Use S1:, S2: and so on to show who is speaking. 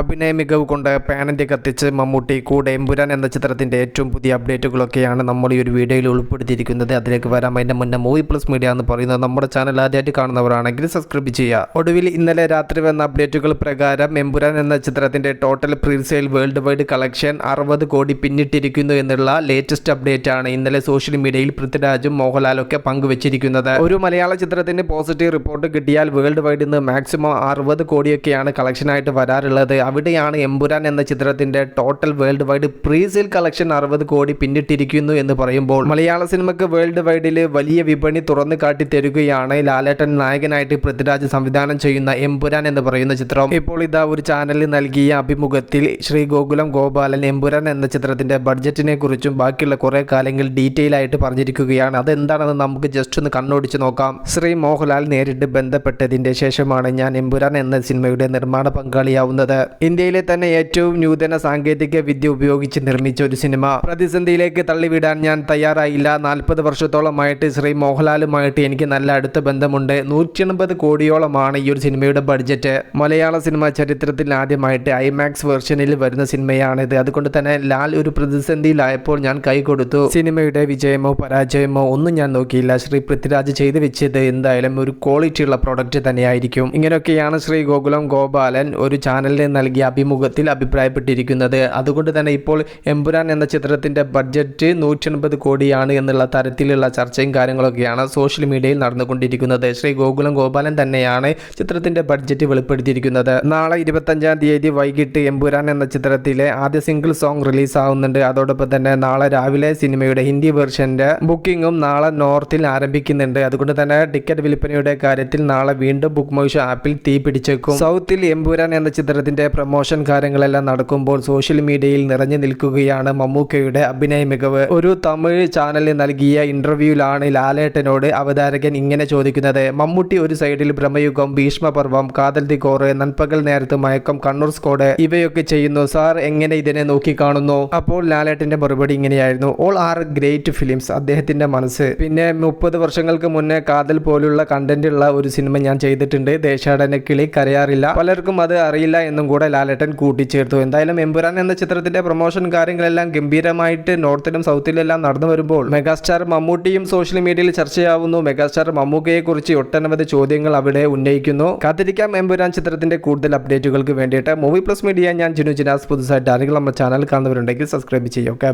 S1: അഭിനയ മികവ് കൊണ്ട് പാനന്റെ കത്തിച്ച് മമ്മൂട്ടി കൂടെ എമ്പുരാൻ എന്ന ചിത്രത്തിന്റെ ഏറ്റവും പുതിയ അപ്ഡേറ്റുകളൊക്കെയാണ് നമ്മൾ ഈ ഒരു വീഡിയോയിൽ ഉൾപ്പെടുത്തിയിരിക്കുന്നത്. അതിലേക്ക് വരാം. അതിന്റെ മുന്നേ മൂവി പ്ലസ് മീഡിയ എന്ന് പറയുന്നത് നമ്മുടെ ചാനൽ ആദ്യമായിട്ട് കാണുന്നവരാണെങ്കിൽ സബ്സ്ക്രൈബ് ചെയ്യുക. ഒടുവിൽ ഇന്നലെ രാത്രി വന്ന അപ്ഡേറ്റുകൾ പ്രകാരം എമ്പുരാൻ എന്ന ചിത്രത്തിന്റെ total presale world wide collection അറുപത് കോടി പിന്നിട്ടിരിക്കുന്നു എന്നുള്ള ലേറ്റസ്റ്റ് അപ്ഡേറ്റ് ആണ് ഇന്നലെ സോഷ്യൽ മീഡിയയിൽ പൃഥ്വിരാജും മോഹൻലാലും ഒക്കെ പങ്കുവച്ചിരിക്കുന്നത്. ഒരു മലയാള ചിത്രത്തിന് പോസിറ്റീവ് റിപ്പോർട്ട് കിട്ടിയാൽ വേൾഡ് വൈഡിൽ നിന്ന് മാക്സിമം അറുപത് കോടിയൊക്കെയാണ് കളക്ഷനായിട്ട് വരാറുള്ളത്. അവിടെയാണ് എമ്പുരാൻ എന്ന ചിത്രത്തിന്റെ total world wide presale collection അറുപത് കോടി പിന്നിട്ടിരിക്കുന്നു എന്ന് പറയുമ്പോൾ മലയാള സിനിമയ്ക്ക് വേൾഡ് വൈഡിൽ വലിയ വിപണി തുറന്നു കാട്ടി തരികയാണ് ലാലേട്ടൻ നായകനായിട്ട് പൃഥ്വിരാജ് സംവിധാനം ചെയ്യുന്ന എമ്പുരാൻ എന്ന് പറയുന്ന ചിത്രം. ഇപ്പോൾ ഇതാ ഒരു ചാനലിൽ നൽകിയ അഭിമുഖത്തിൽ ശ്രീ ഗോകുലം ഗോപാലൻ എമ്പുരാൻ എന്ന ചിത്രത്തിന്റെ ബഡ്ജറ്റിനെ കുറിച്ചും ബാക്കിയുള്ള കുറെ കാര്യങ്ങൾ ഡീറ്റെയിൽ ആയിട്ട് പറഞ്ഞിരിക്കുകയാണ്. അതെന്താണെന്ന് നമുക്ക് ജസ്റ്റ് ഒന്ന് കണ്ണോടിച്ച് നോക്കാം. ശ്രീ മോഹൻലാൽ നേരിട്ട് ബന്ധപ്പെട്ടതിന്റെ ശേഷമാണ് ഞാൻ എമ്പുരാൻ എന്ന സിനിമയുടെ നിർമ്മാണ പങ്കാളിയാവുന്നത്. ഇന്ത്യയിലെ തന്നെ ഏറ്റവും നൂതന സാങ്കേതിക വിദ്യ ഉപയോഗിച്ച് നിർമ്മിച്ച ഒരു സിനിമ. പ്രതിസന്ധിയിലേക്ക് തള്ളിവിടാൻ ഞാൻ തയ്യാറായില്ല. നാൽപ്പത് വർഷത്തോളമായിട്ട് ശ്രീ മോഹൻലാലുമായിട്ട് എനിക്ക് നല്ല അടുത്ത ബന്ധമുണ്ട്. നൂറ്റി എൺപത് കോടിയോളമാണ് ഈ ഒരു സിനിമയുടെ ബഡ്ജറ്റ്. മലയാള സിനിമ ചരിത്രത്തിൽ ആദ്യമായിട്ട് ഐമാക്സ് വെർഷനിൽ വരുന്ന സിനിമയാണിത്. അതുകൊണ്ട് തന്നെ ലാൽ ഒരു പ്രതിസന്ധിയിലായപ്പോൾ ഞാൻ കൈ കൊടുത്തു. സിനിമയുടെ വിജയമോ പരാജയമോ ഒന്നും ഞാൻ നോക്കിയില്ല. ശ്രീ പൃഥ്വിരാജ് ചെയ്തു വെച്ചത് എന്തായാലും ഒരു ക്വാളിറ്റിയുള്ള പ്രൊഡക്റ്റ് തന്നെയായിരിക്കും. ഇങ്ങനെയൊക്കെയാണ് ശ്രീ ഗോകുലം ഗോപാലൻ ഒരു ചാനലിന് നൽകിയ അഭിമുഖത്തിൽ അഭിപ്രായപ്പെട്ടിരിക്കുന്നത്. അതുകൊണ്ട് തന്നെ ഇപ്പോൾ എമ്പുരാൻ എന്ന ചിത്രത്തിന്റെ ബഡ്ജറ്റ് നൂറ്റി എൺപത് കോടിയാണ് എന്നുള്ള തരത്തിലുള്ള ചർച്ചയും കാര്യങ്ങളൊക്കെയാണ് സോഷ്യൽ മീഡിയയിൽ നടന്നുകൊണ്ടിരിക്കുന്നത്. ശ്രീ ഗോകുലം ഗോപാലൻ തന്നെയാണ് ചിത്രത്തിന്റെ ബഡ്ജറ്റ് വെളിപ്പെടുത്തിയിരിക്കുന്നത്. നാളെ ഇരുപത്തഞ്ചാം തീയതി വൈകിട്ട് എമ്പുരാൻ എന്ന ചിത്രത്തിലെ ആദ്യ സിംഗിൾ സോങ് റിലീസാവുന്നുണ്ട്. അതോടൊപ്പം തന്നെ നാളെ രാവിലെ സിനിമയുടെ ഹിന്ദി വേർഷന്റെ ബുക്കിങ്ങും നാളെ നോർത്തിൽ ആരംഭിക്കുന്നുണ്ട്. അതുകൊണ്ട് തന്നെ ടിക്കറ്റ് വിൽപ്പനയുടെ കാര്യത്തിൽ നാളെ വീണ്ടും ബുക്ക് മൈഷോ ആപ്പിൽ തീ പിടിച്ചേക്കും സൗത്തിൽ എമ്പുരാൻ എന്ന ചിത്രത്തിന്റെ പ്രൊമോഷൻ കാര്യങ്ങളെല്ലാം നടക്കുമ്പോൾ സോഷ്യൽ മീഡിയയിൽ നിറഞ്ഞു നിൽക്കുകയാണ് മമ്മൂക്കയുടെ അഭിനയ മികവ്. ഒരു തമിഴ് ചാനലിൽ നൽകിയ ഇന്റർവ്യൂവിലാണ് ലാലേട്ടനോട് അവതാരകൻ ഇങ്ങനെ ചോദിക്കുന്നത്. മമ്മൂട്ടി ഒരു സൈഡിൽ ഭ്രമയുഗം ഭീഷ്മപർവം കാതൽ ദി കോറ് നൻപകൽ നേരത്ത് മയക്കം കണ്ണൂർ സ്കോഡ് ഇവയൊക്കെ ചെയ്യുന്നു. സാർ എങ്ങനെ ഇതിനെ നോക്കിക്കാണുന്നു? അപ്പോൾ ലാലേട്ടന്റെ മറുപടി ഇങ്ങനെയായിരുന്നു. ഓൾ ആർ ഗ്രേറ്റ് ഫിലിംസ് അദ്ദേഹത്തിന്റെ മനസ്സ്. പിന്നെ മുപ്പത് വർഷങ്ങൾക്ക് മുന്നേ കാതൽ പോലുള്ള കണ്ടന്റ് ഉള്ള ഒരു സിനിമ ഞാൻ ചെയ്തിട്ടുണ്ട്. ദേശാടന കിളി കരയാറില്ല. പലർക്കും അത് അറിയില്ല എന്നും കൂടെ ലാലേട്ടൻ കൂട്ടിച്ചേർത്തു. എന്തായാലും എമ്പുരാൻ എന്ന ചിത്രത്തിന്റെ പ്രൊമോഷൻ കാര്യങ്ങളെല്ലാം ഗംഭീരമായിട്ട് നോർത്തിലും സൗത്തിലെല്ലാം നടന്നു വരുമ്പോൾ മെഗാസ്റ്റാർ മമ്മൂട്ടിയും സോഷ്യൽ മീഡിയയിൽ ചർച്ചയാവുന്നു. മെഗാസ്റ്റാർ മമ്മൂക്കയെ കുറിച്ച് ഒട്ടനവധി ചോദ്യങ്ങൾ അവിടെ ഉന്നയിക്കുന്നു. കാത്തിരിക്കാം എമ്പുരാൻ ചിത്രത്തിന്റെ കൂടുതൽ അപ്ഡേറ്റുകൾക്ക് വേണ്ടിയിട്ട്. മൂവി പ്ലസ് മീഡിയ ഞാൻ ജിനു ജിനാസ്. പുതുസായിട്ട് ആരെങ്കിലും നമ്മുടെ ചാനൽ കാണുന്നവരുണ്ടെങ്കിൽ സബ്സ്ക്രൈബ് ചെയ്യുക. ബൈ